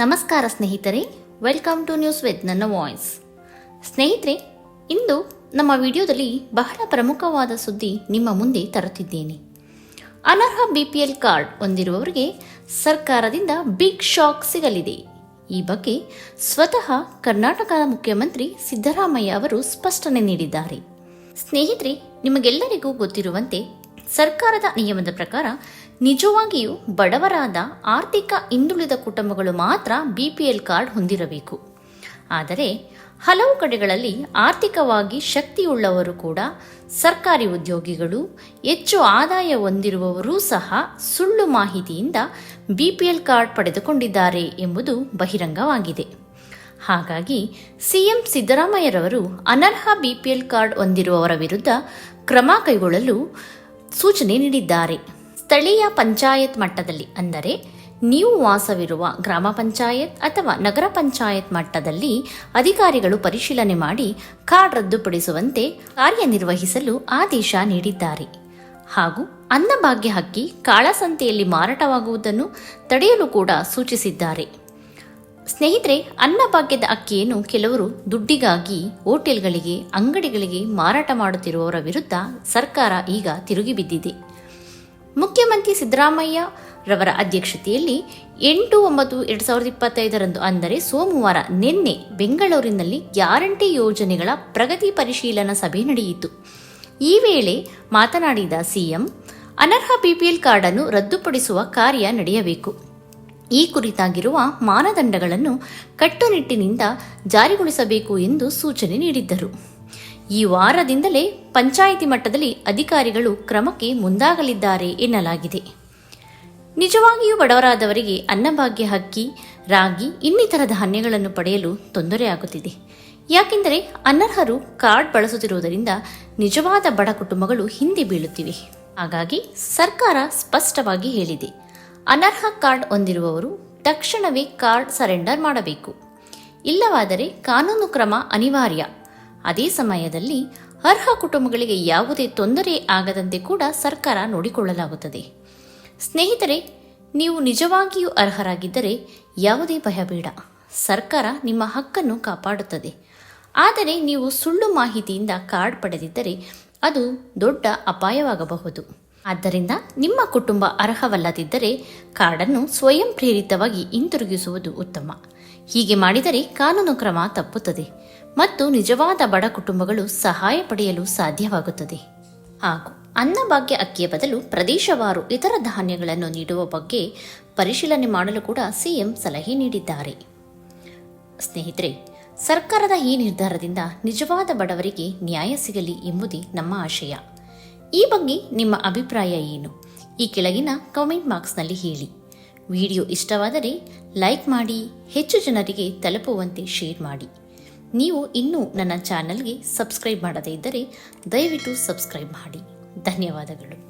ನಮಸ್ಕಾರ ಸ್ನೇಹಿತರೆ welcome to news with ನನ್ನ ವಾಯ್ಸ್ ಸ್ನೇಹಿತರೆ, ಇಂದು ನಮ್ಮ ವಿಡಿಯೋದಲ್ಲಿ ಬಹಳ ಪ್ರಮುಖವಾದ ಸುದ್ದಿ ನಿಮ್ಮ ಮುಂದೆ ತರುತ್ತಿದ್ದೇನೆ. ಅನರ್ಹ ಬಿಪಿಎಲ್ ಕಾರ್ಡ್ ಹೊಂದಿರುವವರಿಗೆ ಸರ್ಕಾರದಿಂದ ಬಿಗ್ ಶಾಕ್ ಸಿಗಲಿದೆ. ಈ ಬಗ್ಗೆ ಸ್ವತಃ ಕರ್ನಾಟಕದ ಮುಖ್ಯಮಂತ್ರಿ ಸಿದ್ದರಾಮಯ್ಯ ಅವರು ಸ್ಪಷ್ಟನೆ ನೀಡಿದ್ದಾರೆ. ಸ್ನೇಹಿತರೆ, ನಿಮಗೆಲ್ಲರಿಗೂ ಗೊತ್ತಿರುವಂತೆ ಸರ್ಕಾರದ ನಿಯಮದ ಪ್ರಕಾರ ನಿಜವಾಗಿಯೂ ಬಡವರಾದ ಆರ್ಥಿಕ ಹಿಂದುಳಿದ ಕುಟುಂಬಗಳು ಮಾತ್ರ ಬಿಪಿಎಲ್ ಕಾರ್ಡ್ ಹೊಂದಿರಬೇಕು. ಆದರೆ ಹಲವು ಕಡೆಗಳಲ್ಲಿ ಆರ್ಥಿಕವಾಗಿ ಶಕ್ತಿಯುಳ್ಳವರು ಕೂಡ ಸರ್ಕಾರಿ ಉದ್ಯೋಗಿಗಳು, ಹೆಚ್ಚು ಆದಾಯ ಹೊಂದಿರುವವರೂ ಸಹ ಸುಳ್ಳು ಮಾಹಿತಿಯಿಂದ ಬಿಪಿಎಲ್ ಕಾರ್ಡ್ ಪಡೆದುಕೊಂಡಿದ್ದಾರೆ ಎಂಬುದು ಬಹಿರಂಗವಾಗಿದೆ. ಹಾಗಾಗಿ ಸಿಎಂ ಸಿದ್ದರಾಮಯ್ಯರವರು ಅನರ್ಹ ಬಿಪಿಎಲ್ ಕಾರ್ಡ್ ಹೊಂದಿರುವವರ ವಿರುದ್ಧ ಕ್ರಮ ಕೈಗೊಳ್ಳಲು ಸೂಚನೆ ನೀಡಿದ್ದಾರೆ. ಸ್ಥಳೀಯ ಪಂಚಾಯತ್ ಮಟ್ಟದಲ್ಲಿ ಅಂದರೆ ನೀವು ವಾಸವಿರುವ ಗ್ರಾಮ ಪಂಚಾಯತ್ ಅಥವಾ ನಗರ ಪಂಚಾಯತ್ ಮಟ್ಟದಲ್ಲಿ ಅಧಿಕಾರಿಗಳು ಪರಿಶೀಲನೆ ಮಾಡಿ ಕಾರ್ಡ್ ರದ್ದುಪಡಿಸುವಂತೆ ಕಾರ್ಯನಿರ್ವಹಿಸಲು ಆದೇಶ ನೀಡಿದ್ದಾರೆ. ಹಾಗೂ ಅನ್ನಭಾಗ್ಯ ಹಕ್ಕಿ ಕಾಳಸಂತೆಯಲ್ಲಿ ಮಾರಾಟವಾಗುವುದನ್ನು ತಡೆಯಲು ಕೂಡ ಸೂಚಿಸಿದ್ದಾರೆ. ಸ್ನೇಹಿತರೆ ಅನ್ನಭಾಗ್ಯದ ಅಕ್ಕಿಯನ್ನು ಕೆಲವರು ದುಡ್ಡಿಗಾಗಿ ಹೋಟೆಲ್ಗಳಿಗೆ, ಅಂಗಡಿಗಳಿಗೆ ಮಾರಾಟ ಮಾಡುತ್ತಿರುವವರ ವಿರುದ್ಧ ಸರ್ಕಾರ ಈಗ ತಿರುಗಿ ಬಿದ್ದಿದೆ. ಮುಖ್ಯಮಂತ್ರಿ ಸಿದ್ದರಾಮಯ್ಯ ರವರ ಅಧ್ಯಕ್ಷತೆಯಲ್ಲಿ ಎಂಟು ಒಂಬತ್ತು ಎರಡು ಸಾವಿರದ ಇಪ್ಪತ್ತೈದರಂದು ಅಂದರೆ ಸೋಮವಾರ ನಿನ್ನೆ ಬೆಂಗಳೂರಿನಲ್ಲಿ ಗ್ಯಾರಂಟಿ ಯೋಜನೆಗಳ ಪ್ರಗತಿ ಪರಿಶೀಲನಾ ಸಭೆ ನಡೆಯಿತು. ಈ ವೇಳೆ ಮಾತನಾಡಿದ ಸಿಎಂ, ಅನರ್ಹ ಬಿಪಿಎಲ್ ಕಾರ್ಡ್ ಅನ್ನು ರದ್ದುಪಡಿಸುವ ಕಾರ್ಯ ನಡೆಯಬೇಕು. ಈ ಕುರಿತಾಗಿರುವ ಮಾನದಂಡಗಳನ್ನು ಕಟ್ಟುನಿಟ್ಟಿನಿಂದ ಜಾರಿಗೊಳಿಸಬೇಕು ಎಂದು ಸೂಚನೆ ನೀಡಿದ್ದರು. ಈ ವಾರದಿಂದಲೇ ಪಂಚಾಯಿತಿ ಮಟ್ಟದಲ್ಲಿ ಅಧಿಕಾರಿಗಳು ಕ್ರಮಕ್ಕೆ ಮುಂದಾಗಲಿದ್ದಾರೆ ಎನ್ನಲಾಗಿದೆ. ನಿಜವಾಗಿಯೂ ಬಡವರಾದವರಿಗೆ ಅನ್ನಭಾಗ್ಯ ಹಕ್ಕಿ, ರಾಗಿ, ಇನ್ನಿತರ ಧಾನ್ಯಗಳನ್ನು ಪಡೆಯಲು ತೊಂದರೆಯಾಗುತ್ತಿದೆ. ಯಾಕೆಂದರೆ ಅನರ್ಹರು ಕಾರ್ಡ್ ಬಳಸುತ್ತಿರುವುದರಿಂದ ನಿಜವಾದ ಬಡ ಕುಟುಂಬಗಳು ಹಿಂದೆ ಬೀಳುತ್ತಿವೆ. ಹಾಗಾಗಿ ಸರ್ಕಾರ ಸ್ಪಷ್ಟವಾಗಿ ಹೇಳಿದೆ. ಅನರ್ಹ ಕಾರ್ಡ್ ಹೊಂದಿರುವವರು ತಕ್ಷಣವೇ ಕಾರ್ಡ್ ಸರೆಂಡರ್ ಮಾಡಬೇಕು. ಇಲ್ಲವಾದರೆ ಕಾನೂನು ಕ್ರಮ ಅನಿವಾರ್ಯ. ಅದೇ ಸಮಯದಲ್ಲಿ ಅರ್ಹ ಕುಟುಂಬಗಳಿಗೆ ಯಾವುದೇ ತೊಂದರೆ ಆಗದಂತೆ ಕೂಡ ಸರ್ಕಾರ ನೋಡಿಕೊಳ್ಳಲಾಗುತ್ತದೆ. ಸ್ನೇಹಿತರೆ, ನೀವು ನಿಜವಾಗಿಯೂ ಅರ್ಹರಾಗಿದ್ದರೆ ಯಾವುದೇ ಭಯ ಬೇಡ. ಸರ್ಕಾರ ನಿಮ್ಮ ಹಕ್ಕನ್ನು ಕಾಪಾಡುತ್ತದೆ. ಆದರೆ ನೀವು ಸುಳ್ಳು ಮಾಹಿತಿಯಿಂದ ಕಾರ್ಡ್ ಪಡೆದಿದ್ದರೆ ಅದು ದೊಡ್ಡ ಅಪಾಯವಾಗಬಹುದು. ಆದ್ದರಿಂದ ನಿಮ್ಮ ಕುಟುಂಬ ಅರ್ಹವಲ್ಲದಿದ್ದರೆ ಕಾರ್ಡನ್ನು ಸ್ವಯಂ ಪ್ರೇರಿತವಾಗಿ ಹಿಂತಿರುಗಿಸುವುದು ಉತ್ತಮ. ಹೀಗೆ ಮಾಡಿದರೆ ಕಾನೂನು ಕ್ರಮ ತಪ್ಪುತ್ತದೆ ಮತ್ತು ನಿಜವಾದ ಬಡ ಕುಟುಂಬಗಳು ಸಹಾಯ ಪಡೆಯಲು ಸಾಧ್ಯವಾಗುತ್ತದೆ. ಹಾಗೂ ಅನ್ನಭಾಗ್ಯ ಅಕ್ಕಿಯ ಬದಲು ಪ್ರದೇಶವಾರು ಇತರ ಧಾನ್ಯಗಳನ್ನು ನೀಡುವ ಬಗ್ಗೆ ಪರಿಶೀಲನೆ ಮಾಡಲು ಕೂಡ ಸಿಎಂ ಸಲಹೆ ನೀಡಿದ್ದಾರೆ. ಸ್ನೇಹಿತರೆ, ಸರ್ಕಾರದ ಈ ನಿರ್ಧಾರದಿಂದ ನಿಜವಾದ ಬಡವರಿಗೆ ನ್ಯಾಯ ಸಿಗಲಿ ಎಂಬುದೇ ನಮ್ಮ ಆಶಯ. ಈ ಬಗ್ಗೆ ನಿಮ್ಮ ಅಭಿಪ್ರಾಯ ಏನು? ಈ ಕೆಳಗಿನ ಕಾಮೆಂಟ್ ಬಾಕ್ಸ್ನಲ್ಲಿ ಹೇಳಿ. ವಿಡಿಯೋ ಇಷ್ಟವಾದರೆ ಲೈಕ್ ಮಾಡಿ, ಹೆಚ್ಚು ಜನರಿಗೆ ತಲುಪುವಂತೆ ಶೇರ್ ಮಾಡಿ. ನೀವು ಇನ್ನೂ ನನ್ನ ಚಾನಲ್ಗೆ ಸಬ್ಸ್ಕ್ರೈಬ್ ಮಾಡದೇ ಇದ್ದರೆ ದಯವಿಟ್ಟು ಸಬ್ಸ್ಕ್ರೈಬ್ ಮಾಡಿ. ಧನ್ಯವಾದಗಳು.